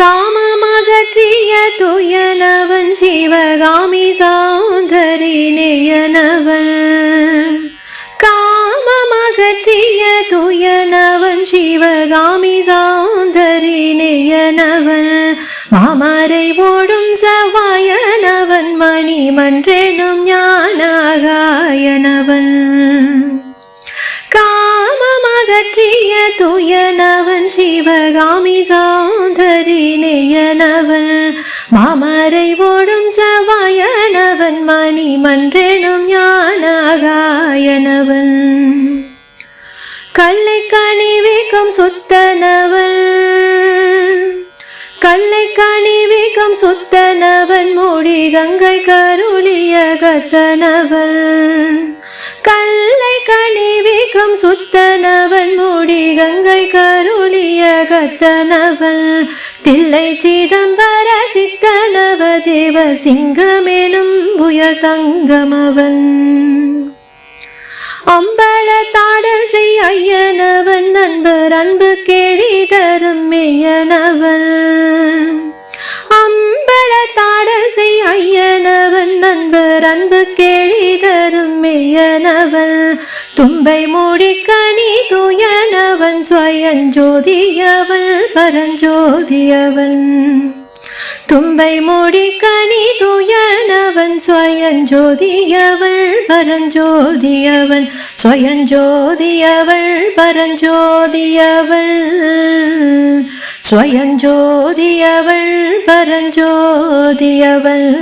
காமமகற்றிய துயனவன் சிவகாமி சௌந்தரி நேயனவன். காமமகற்றிய துயனவன் சிவகாமி சௌந்தரி நேயனவன். மாமரை ஓடும் செவ்வாயனவன் மணிமன்றெனும் ஞானகாயனவன். காமமகற்றிய துயனவன் சிவகாமி சாந்தரி நேயனவன். மாமரை ஓடும் சவாயனவன் மணி மணிமன்றெனும் ஞானகாயனவன். கல்லை கனிவிக்கும் சுத்தனவன். கல்லை கனிவிக்கும் சுத்தனவன் மூடி கங்கை கருளிய கத்தனவன். சுத்தனவன் மூடி கங்கை கருளிய கத்தனவன் தில்லை சிதம்பர சித்தனவ தேவ சிங்கமெனும் புய தங்கமவன் அம்பல தாடல் செய் ஐயனவன் நண்பர் அன்பு கேடி தரும் மெய்யனவன் அம்பல தாடல் செய் ஐயனவன் நண்பர் அன்பு கேடி மெய்யனவன் தும்பை மூடி கனி தூயனவன் ஸ்வயஞ்சோதியவன் பரஞ்சோதியவன். தும்பை மூடி கனி தூயனவன் ஸ்வயஞ்சோதியவள் பரஞ்சோதியவன். ஸ்வயஞ்சோதியவள் பரஞ்சோதியவள். ஸ்வயஞ்சோதியவள் பரஞ்சோதியவள்.